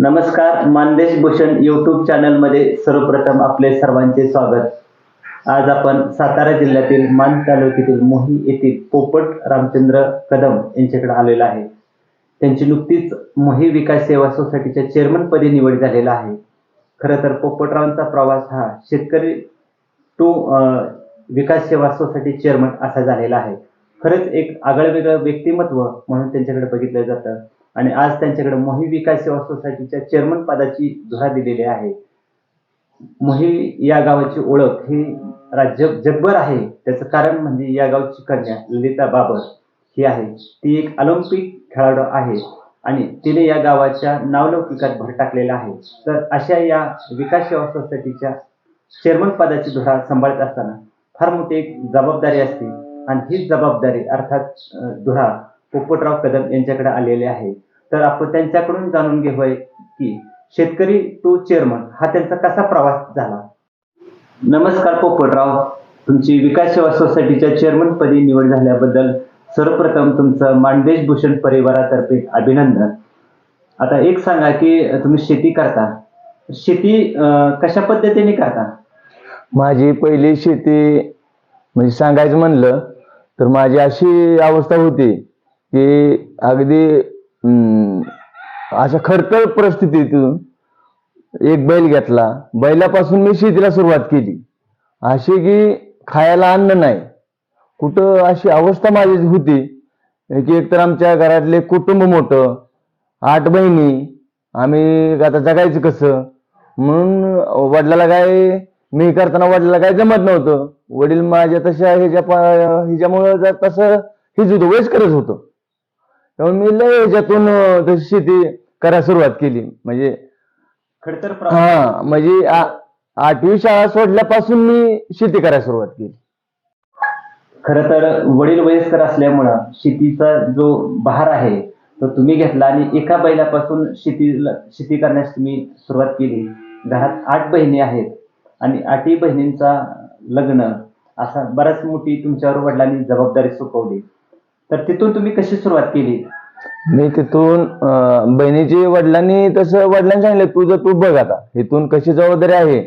नमस्कार मानदेश भूषण यूट्यूब चॅनलमध्ये सर्वप्रथम आपले सर्वांचे स्वागत. आज आपण सातारा जिल्ह्यातील मान तालुक्यातील मोही येथील पोपट रामचंद्र कदम यांच्याकडे आलेला आहे. त्यांची नुकतीच मोही विकास सेवा सोसायटीच्या चेअरमनपदी निवड झालेला आहे. खरं तर पोपटरावांचा प्रवास हा शेतकरी टू विकास सेवा सोसायटी चेअरमन असा झालेला आहे. खरंच एक आगळं वेगळं व्यक्तिमत्व म्हणून त्यांच्याकडे बघितलं जातं. आणि आज त्यांच्याकडे मोही विकास सेवा सोसायटीच्या चेअरमन पदाची धुरा दिलेली आहे. मोही या गावाची ओळख ही राज्य जगभर आहे. त्याचं कारण म्हणजे या गावची कन्या ललिता बाबर ही आहे. ती एक ऑलिम्पिक खेळाडू आहे आणि तिने या गावाच्या नावलौकिकात भर टाकलेला आहे. तर अशा या विकास सेवा सोसायटीच्या चेअरमन पदाची धुरा सांभाळत असताना फार मोठी एक जबाबदारी असते. आणि हीच जबाबदारी अर्थात धुरा पोपटराव कदम यांच्याकडे आलेले आहे. तर आपण त्यांच्याकडून जाणून घेऊया की शेतकरी टू चेअरमन हा त्यांचा कसा प्रवास झाला? नमस्कार पोपटराव. तुमची विकास सेवा सोसायटीच्या चेअरमन पदी निवड झाल्याबद्दल सर्वप्रथम तुमचं मांडेश भूषण परिवारातर्फे अभिनंदन. आता एक सांगा की तुम्ही शेती करता. शेती कशा पद्धतीने करता? माझी पहिली शेती म्हणजे सांगायचं म्हणलं तर माझी अशी अवस्था होती की अगदी अशा खडतर परिस्थितीतून एक बैल घेतला. बैलापासून मी शेतीला सुरुवात केली. अशी की खायला अन्न नाही. कुठं अशी अवस्था माझी होती. की एकतर आमच्या घरातले कुटुंब मोठं आठ बहिणी आम्ही आता जगायचं कसं? म्हणून वडिलाला काय मी करताना वडिलाला काय जमत नव्हतं. वडील माझ्या तशा ह्याच्या पा- ह्याच्यामुळं तसं हेच होतं वयस्करच करत होतं. त्यामुळे मी लय ह्याच्यातून अं, तशी शेती करायला सुरुवात केली. म्हणजे खडतर हा म्हणजे आ- आठवी शाळा सोडल्यापासून मी शेती करायला सुरुवात केली. खर तर वडील वयस्कर असल्यामुळं शेतीचा जो बहार आहे तो तुम्ही घेतला आणि एका बैलापासून शेतीला शेती करण्यास तुम्ही सुरुवात केली. घरात आठ बहिणी आहेत आणि आठही बहिणींचा लग्न असा बराच मोठी तुमच्यावर वडिलांनी जबाबदारी सोपवली. तर तिथून तुम्ही कशी सुरुवात केली? मी तिथून अं, बहिणीची वडिलांनी तसं वडिलांनी सांगितलं तुझं तू बघ आता इथून कशी जबाबदारी आहे?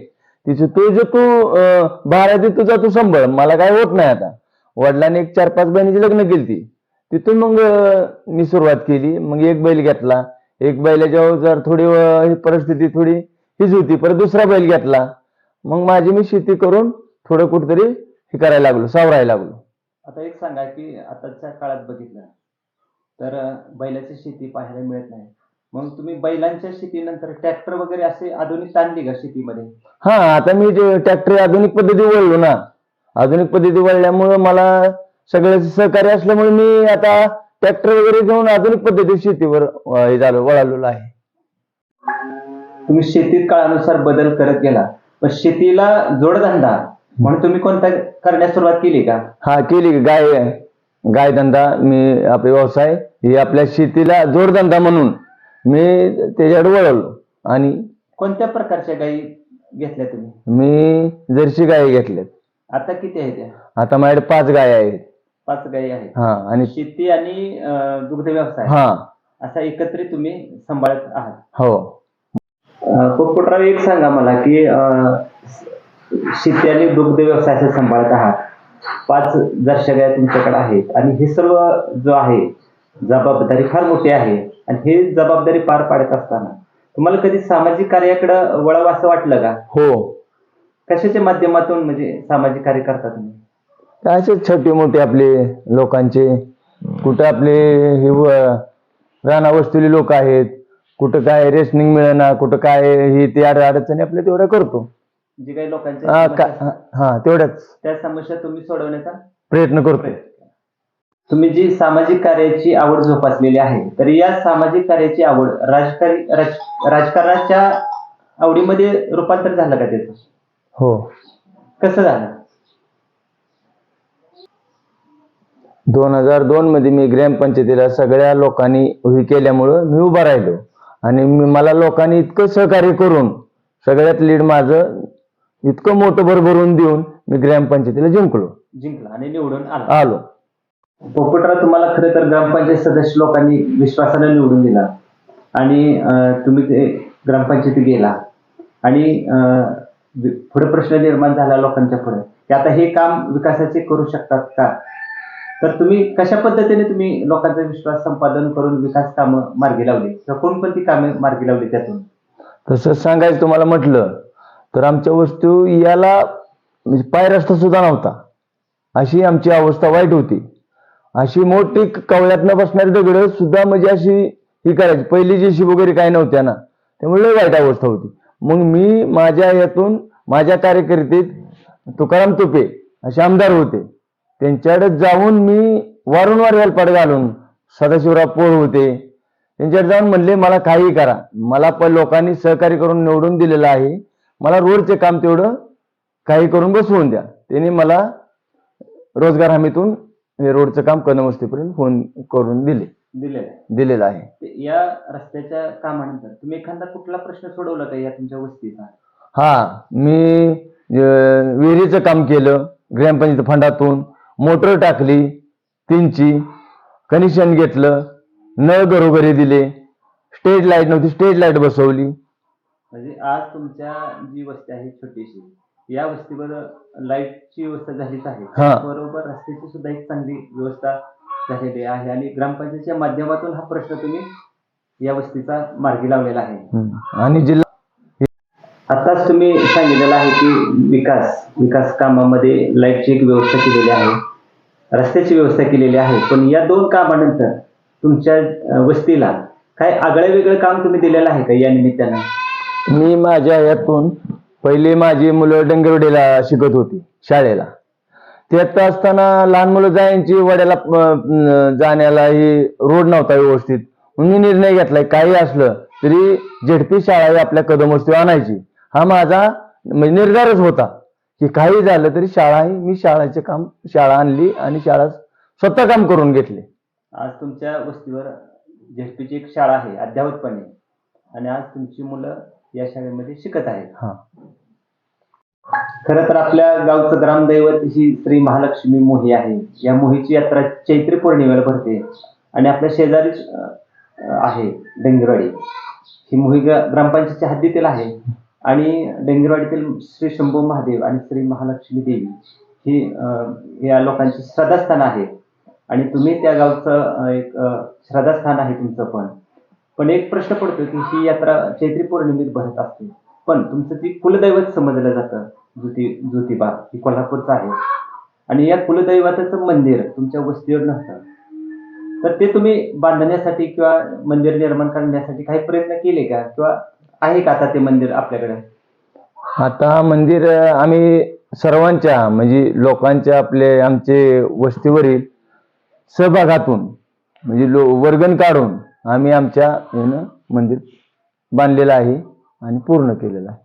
तिची तू तू अं, बारा तुझा तू संभळ मला काय होत नाही आता. वडिलांनी एक चार पाच बहिणीची लग्न केली तिथून मग अं, मी सुरुवात केली. मग एक बैल घेतला. एक बैलाच्या जर थोडी अं, ही परिस्थिती थोडी हीच होती परत दुसरा बैल घेतला. मग माझी मी शेती करून थोडं कुठतरी हे करायला लागलो सावरायला लागलो. आता एक सांगा की आताच्या काळात बघितलं तर बैलाची शेती पाहायला मिळत नाही. मग तुम्ही बैलांच्या शेतीनंतर ट्रॅक्टर वगैरे असे आधुनिक आणली का शेतीमध्ये? हा आता मी जे ट्रॅक्टर आधुनिक पद्धती वळलो ना आधुनिक पद्धती वळल्यामुळं मला सगळं सहकार्य असल्यामुळे मी आता ट्रॅक्टर वगैरे घेऊन आधुनिक पद्धती शेतीवर हे झालो वळालेलो आहे. तुम्ही शेतीत काळानुसार बदल करत गेला पण शेतीला जोडधंदा म्हणून तुम्ही कोणता करण्यास सुरुवात केली का? हा केली गाय गाय धंदा मी आपले व्यवसाय हे आपल्या शेतीला जोडधंदा म्हणून मी त्याच्याकडे वळवलो. आणि कोणत्या प्रकारच्या गायी घेतल्या तुम्ही? मी जर्सी गाय घेतल्यात. आता किती आहे त्या आता माझ्याकडे पाच गाय आहेत. पाच गायी आहेत. हा आणि शेती आणि अं, दुग्ध व्यवसाय. हा. असा एकत्रित तुम्ही सांभाळत आहात. हो. अं, पोपटराव एक सांगा मला की अं, शेती आणि दुग्ध व्यवसायाचे सांभाळत आहात. पाच जर्शा गाय तुमच्याकडे आहेत. आणि हे सर्व जो आहे जबाबदारी फार मोठी आहे. आणि हे जबाबदारी पार पाडत असताना तुम्हाला कधी सामाजिक कार्याकडे वळावं असं वाटलं का? हो. कशाच्या माध्यमातून म्हणजे सामाजिक कार्य करता तुम्ही? काय असे छोटे मोठे आपले लोकांचे कुठं आपले हे व- लोक आहेत कुठं काय रेशनिंग मिळेना कुठं काय हे ते अड- अडचणी आपल्या तेवढ्या करतो. जे काही हा लोकांच्या हा तेवढ्याच त्या समस्या तुम्ही सोडवण्याचा प्रयत्न करतो. तुम्ही जी सामाजिक कार्याची आवड जोपासलेली आहे तर या सामाजिक कार्याची आवड राजकारी राज- राजकारणाच्या आवडीमध्ये रूपांतर झालं का त्याचं? हो. कसं झालं? दोन हजार दोन मध्ये मी ग्रामपंचायतीला सगळ्या लोकांनी उभी केल्यामुळं मी उभा राहिलो. आणि मी मला लोकांनी इतकं सहकार्य करून सगळ्यात लीड माझं इतकं मोठं भरभरून देऊन मी ग्रामपंचायतीला जिंकलो. जिंकला आणि निवडून आला. आलो. पोपटराव तुम्हाला खरं तर ग्रामपंचायत सदस्य लोकांनी विश्वासाने निवडून दिला. आणि अं, तुम्ही ते ग्रामपंचायतीत गेला. आणि अं, वि- पुढे प्रश्न निर्माण झाला लोकांच्या पुढे. की आता हे काम विकासाचे करू शकतात का? तर तुम्ही कशा पद्धतीने तुम्ही लोकांचा विश्वास संपादन करून विकास कामं मार्गी लावली? किंवा कोणकोणती कामे मार्गी लावली त्यातून? तसं सांगायचं तुम्हाला म्हटलं तर आमच्या वस्तू याला म्हणजे पाय रस्ता सुद्धा नव्हता. अशी आमची अवस्था वाईट होती. अशी मोठी कवळ्यातनं बसणारी दगड सुद्धा म्हणजे अशी ही करायची. पहिली जीशी वगैरे काही नव्हत्या ना त्यामुळे लय वाईट अवस्था होती. मग मी माझ्या यातून माझ्या कार्यकर्तेत तुकाराम तुपे असे आमदार होते. त्यांच्याकडे जाऊन मी वारंवार हेलपाट घालून सदाशिवराव पोळ होते. त्यांच्याकडे जाऊन म्हणले मला काही करा. मला पण लोकांनी सहकार्य करून निवडून दिलेलं आहे. मला रोडचे काम तेवढं काही करून बसवून द्या. त्यांनी मला रोजगार हमीतून हे रोडचं काम कनमस्तीपर्यंत फोन करून दिले. दिलेलं आहे. दिलेलं आहे. ते- या रस्त्याच्या कामानंतर तुम्ही एखादा कुठला प्रश्न सोडवला का या तुमच्या वस्तीचा? हा मी अं, विहिरीचं काम केलं ग्रामपंचायत फंडातून मोटर टाकली तीनची कनेक्शन घेतलं नळ घरोघरी दिले स्टेज लाइट नव्हती स्टेज लाइट बसवली. म्हणजे आज तुमच्या जी वस्ती आहे छोटीशी या वस्तीवर लाईटची व्यवस्था झालीच आहे. बरोबर रस्त्याची सुद्धा एक चांगली व्यवस्था झालेली आहे आणि ग्रामपंचायतीच्या माध्यमातून हा प्रश्न तुम्ही या वस्तीचा मार्गी लावलेला आहे. आणि जिल्हा आताच तुम्ही सांगितलेलं आहे की विकास विकास कामामध्ये लाईटची एक व्यवस्था केलेली आहे. रस्त्याची व्यवस्था केलेली आहे. पण या दोन कामानंतर तुमच्या वस्तीला काय आगळं वेगळं काम तुम्ही दिलेलं आहे का या निमित्तानं? मी माझ्या यातून पहिले माझी मुलं डंगरवडेला शिकत होती शाळेला. त्यात असताना लहान मुलं जायची वड्याला जाण्याला ही रोड नव्हता व्यवस्थित. मी निर्णय घेतलाय काही असलं तरी झेडपी शाळा ही आपल्या कदम वस्तीवर आणायची. हा माझा म्हणजे निर्धारच होता की काही झालं तरी शाळा ही मी शाळेचे काम शाळा आणली आणि शाळा स्वतः काम करून घेतले. आज तुमच्या वस्तीवर झेडपीची एक शाळा आहे अद्यावतपणे आणि आज तुमची मुलं या शाळेमध्ये शिकत आहेत. खर खरं तर आपल्या गावचं ग्रामदैवत ही श्री महालक्ष्मी मोही आहे. या मोहीची यात्रा चैत्री पौर्णिमेला भरते आणि आपल्या शेजारीच आहे डेंगरवाडी. ही मोही ग्रामपंचायतच्या हद्दीतील आहे आणि डेंगरवाडीतील श्री शंभू महादेव आणि श्री महालक्ष्मी देवी ही या लोकांची श्रद्धास्थान आहे. आणि तुम्ही त्या गावचं एक श्रद्धास्थान आहे तुमचं पण. पण एक प्रश्न पडतो की ही यात्रा चैत्री पौर्णिमेत भरत असते. पण तुमचं ती कुलदैवत समजलं जातं ज्योती ज्योतिबा ही कोल्हापूरचं आहे. आणि या कुलदैवताचं मंदिर तुमच्या वस्तीवर नसतं तर ते तुम्ही बांधण्यासाठी किंवा मंदिर निर्माण करण्यासाठी काही प्रयत्न केले का? किंवा आहे का आता ते मंदिर आपल्याकडे? आता मंदिर आम्ही सर्वांच्या म्हणजे लोकांच्या आपले आमचे वस्तीवरील सहभागातून म्हणजे लो वर्गण काढून आम्ही आमच्या यानं मंदिर बांधलेलं आहे आणि पूर्ण केलेलं आहे.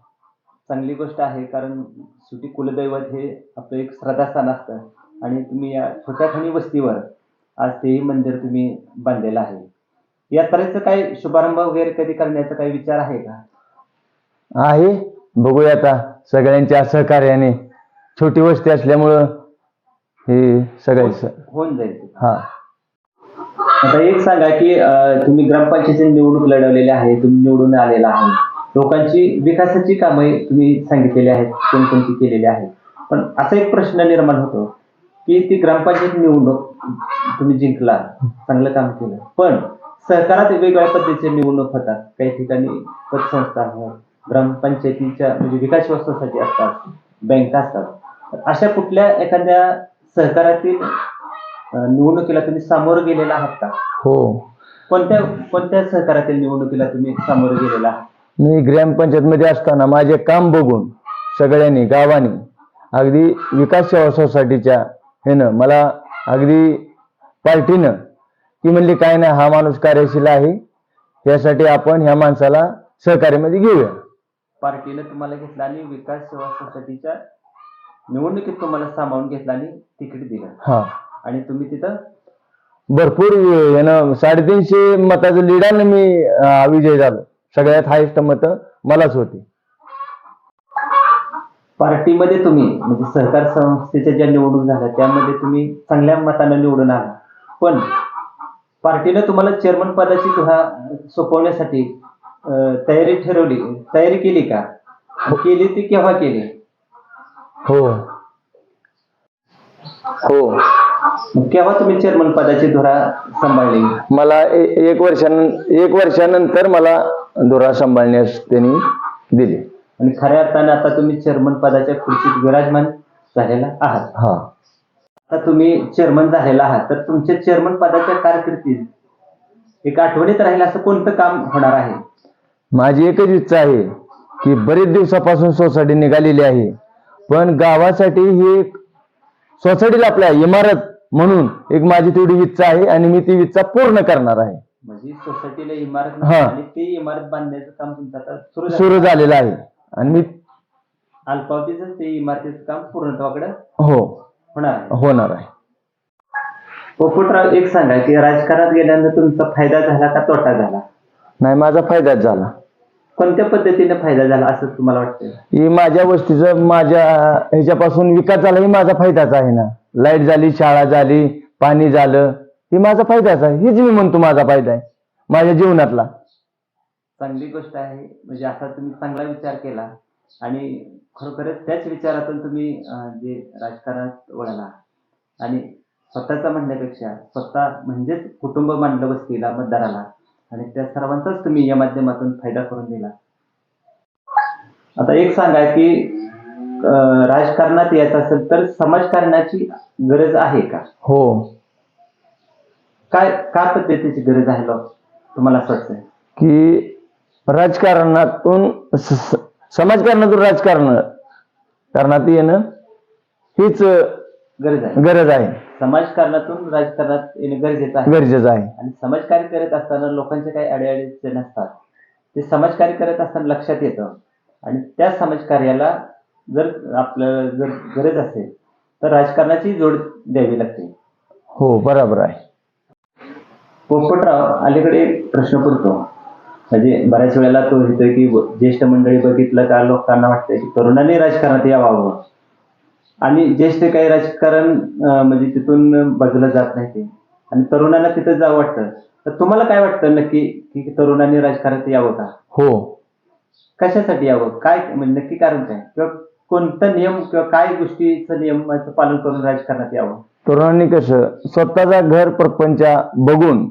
चांगली गोष्ट आहे कारण शेवटी कुलदैवत हे आपलं एक श्रद्धास्थान असतं. आणि तुम्ही या छोट्या खणी वस्तीवर आज तेही मंदिर तुम्ही बांधलेलं आहे. यात्रेचं काही शुभारंभ वगैरे कधी करण्याचा काही विचार आहे का? आहे. बघूया आता सगळ्यांच्या सहकार्याने. छोटी वस्ती असल्यामुळं हे सगळ्याच होऊन जाईल. हा. आता एक सांगा की तुम्ही ग्रामपंचायतीची निवडणूक लढवलेली आहे तुम्ही निवडून आलेला आहे. लोकांची विकासाची कामे तुम्ही सांगितलेली आहेत कोणकोणती केलेली आहेत. पण असा एक प्रश्न निर्माण होतो की ती ग्रामपंचायत निवडणूक तुम्ही जिंकला चांगलं काम केलं. पण सहकारात वेगवेगळ्या पद्धतीचे निवडणूक होतात. काही ठिकाणी पतसंस्था ग्रामपंचायतीच्या म्हणजे विकास व्यवस्थेसाठी असतात बँका असतात. तर अशा कुठल्या एखाद्या सहकारातील निवडणुकीला तुम्ही सामोरं गेलेला आहात का? हो. कोणत्या कोणत्या सहकारातील निवडणुकीला तुम्ही सामोरं गेलेला आहात? मी ग्रामपंचायतमध्ये असताना माझे काम बघून सगळ्यांनी गावानी अगदी विकास सेवा सोसायटीच्या ह्यानं मला अगदी पार्टीनं की म्हणली काय नाही हा माणूस कार्यशील आहे. यासाठी आपण ह्या माणसाला सहकार्यामध्ये घेऊया. पार्टीनं तुम्हाला घेतला आणि विकास सेवा सोसायटीच्या निवडणुकीत तुम्हाला सामावून घेतला आणि तिकीट दिलं. हा. आणि तुम्ही तिथं? भरपूर यानं साडेतीनशे मताचं लिडानं मी अं, विजय झालो सगळ्यात हायेस्ट मतं मलाच होती. पार्टीमध्ये तुम्ही म्हणजे सहकार संस्थेच्या ज्या निवडणूक झाल्या त्यामध्ये तुम्ही चांगल्या मतानं निवडून आला. पण पार्टीनं तुम्हाला चेअरमन पदाची धुरा सोपवण्यासाठी अं, तयारी ठरवली. तयारी केली का? केली ती केव्हा केली? हो. हो. मग केव्हा तुम्ही चेअरमन पदाची धुरा सांभाळली. मला ए- एक वर्षान एक वर्षानंतर मला धुरा सांभाळण्यास त्यांनी दिली. आणि खऱ्या अर्थाने आता तुम्ही चेअरमन पदाच्या खुर्चीत विराजमान झालेला आहात. हा. आता तुम्ही चेअरमन झालेला आहात तर तुमच्या चेअरमन पदाच्या कारकिर्दीत एक आठवणीत राहील असं कोणतं काम होणार आहे? माझी एकच इच्छा आहे की बरेच दिवसापासून सोसायटी निघालेली आहे पण गावासाठी ही एक सोसायटीला आपल्या इमारत म्हणून एक माझी तेवढी इच्छा आहे आणि मी ती इच्छा पूर्ण करणार आहे. म्हणजे सोसायटीला इमारत हा. ती इमारत बांधण्याचं काम तुमचं आता सुरू झालं. सुरू झालेलं आहे. आणि मी अल्पावधीच ते इमारतीचं काम पूर्णत्वाकडे हो. होणार आहे. होणार आहे. पोपटराव एक सांगा की राजकारणात गेल्यानंतर तुमचा फायदा झाला का तोटा झाला? नाही माझा फायदाच झाला. कोणत्या पद्धतीने फायदा झाला असं तुम्हाला वाटतं ही माझ्या गोष्टीचं माझ्या ह्याच्यापासून विकास झाला ही माझा फायदाच आहे ना. लाइट झाली शाळा झाली पाणी झालं हे माझा फायदाच आहे हेच मी म्हणतो माझा फायदा आहे माझ्या जीवनातला. चांगली गोष्ट आहे. म्हणजे असा तुम्ही चांगला विचार केला. आणि खरोखरच त्याच विचारातून तुम्ही अं, जे राजकारणात वळला. आणि स्वतःचा म्हणण्यापेक्षा स्वतः म्हणजेच कुटुंब मांडलं बसतीला मतदाराला. आणि त्या सर्वांचाच तुम्ही या माध्यमातून फायदा करून दिला. आता एक सांगा की राजकारणात यायचं असेल तर समाजकारणाची गरज आहे का? हो. काय का पद्धतीची गरज आहे लोक तुम्हाला असं वाटतंय? की राजकारणातून समाजकारणातून राजकारण करण्यात येणं हीच गरज आहे. गरज आहे. समाजकारणातून राजकारणात येणे गरजेचं आहे. गरजेचं आहे. आणि समाजकार्य करत असताना लोकांचे काही अडीअडचणी नसतात. ते समाजकार्य करत असताना लक्षात येतं. आणि त्या समाजकार्याला जर आपलं जर गरज असेल तर राजकारणाची जोड द्यावी लागते. हो बरोबर आहे. पोपटराव अलीकडे प्रश्न पडतो म्हणजे बऱ्याच वेळेला तो येतोय की ज्येष्ठ मंडळी बघितलं का लोकांना वाटतंय की तरुणांनी राजकारणात यावं. आणि ज्येष्ठ काही राजकारण म्हणजे तिथून बाजूला जात नाही ते. आणि तरुणांना तिथं जावं वाटतं. तर तुम्हाला काय वाटतं नक्की की तरुणांनी राजकारणात यावं का? हो. कशासाठी यावं? काय म्हणजे नक्की कारण काय? किंवा कोणता नियम किंवा काय गोष्टीचं नियमाचं पालन करून राजकारणात यावं? तरुणांनी कसं स्वतःचा घर प्रपंच बघून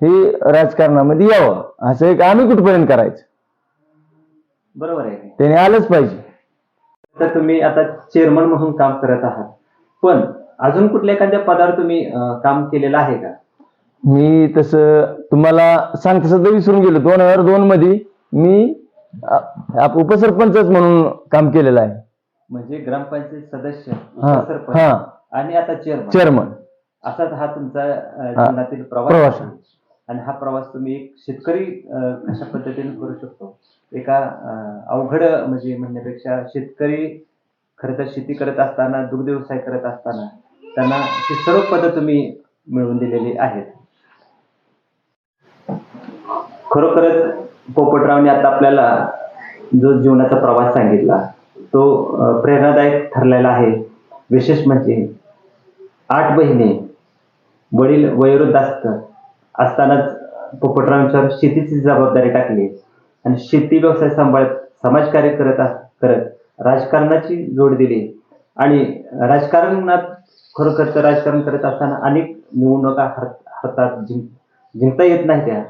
हे राजकारणामध्ये यावं असं एक आम्ही कुठपर्यंत करायचं? बरोबर आहे? त्याने आलंच पाहिजे. तर तुम्ही आता चेअरमन म्हणून काम करत आहात. पण अजून कुठल्या एखाद्या पदावर तुम्ही अं, काम केलेलं आहे का? मी तसं तुम्हाला सांगता सुद्धा विसरून गेलो. दोन हजार दोन मध्ये मी आप- उपसरपंचच म्हणून काम केलेलं आहे म्हणजे ग्रामपंचायत सदस्य हा उपसरपंच हा आणि आता चेअरमन चेअरमन असाच हा तुमचा अं, हा. जीवनातील प्रवास प्रवास. आहे. आणि हा प्रवास तुम्ही एक शेतकरी अं, कशा पद्धतीने करू शकतो एका अं, अवघड म्हणजे म्हणण्यापेक्षा शेतकरी खरं तर शेती करत असताना दुग्ध व्यवसाय करत असताना त्यांना ही सर्व पदं तुम्ही मिळवून दिलेली आहेत खरोखरच पोपटरावने आता आपल्याला जो जीवनाचा प्रवास सांगितला तो प्रेरणादायक ठरलेला आहे. विशेष म्हणजे आठ बहिणी वडील वयोवृद्ध असतानाच पोपटरावांच्यावर शेतीची जबाबदारी टाकली आणि शेती व्यवसाय सांभाळत समाजकार्य करत अस- करत राजकारणाची जोड दिली. आणि राजकारणात खरोखरचं राजकारण करत असताना अनेक निवडणुका हर हरतात जिंक जिंकता येत नाही त्या.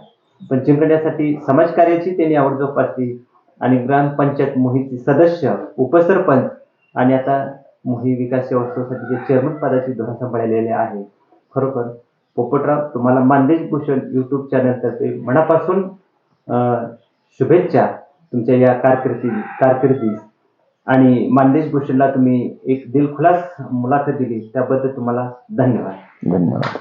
पण जिंकण्यासाठी समाजकार्याची त्यांनी आवड जोपासली आणि ग्रामपंचायत मोहीचे सदस्य उपसरपंच आणि आता मोही विकास सेवा सोसायटीचे चेअरमन पदाची धोरण सांभाळलेले आहे. खरोखर पोपटराव तुम्हाला मानदेश भूषण युट्यूब चॅनलतर्फे मनापासून शुभेच्छा तुमच्या या कारकिर्दी कारकिर्दीस. आणि मानदेश भूषणला तुम्ही एक दिलखुलास मुलाखत दिली त्याबद्दल तुम्हाला धन्यवाद. धन्यवाद.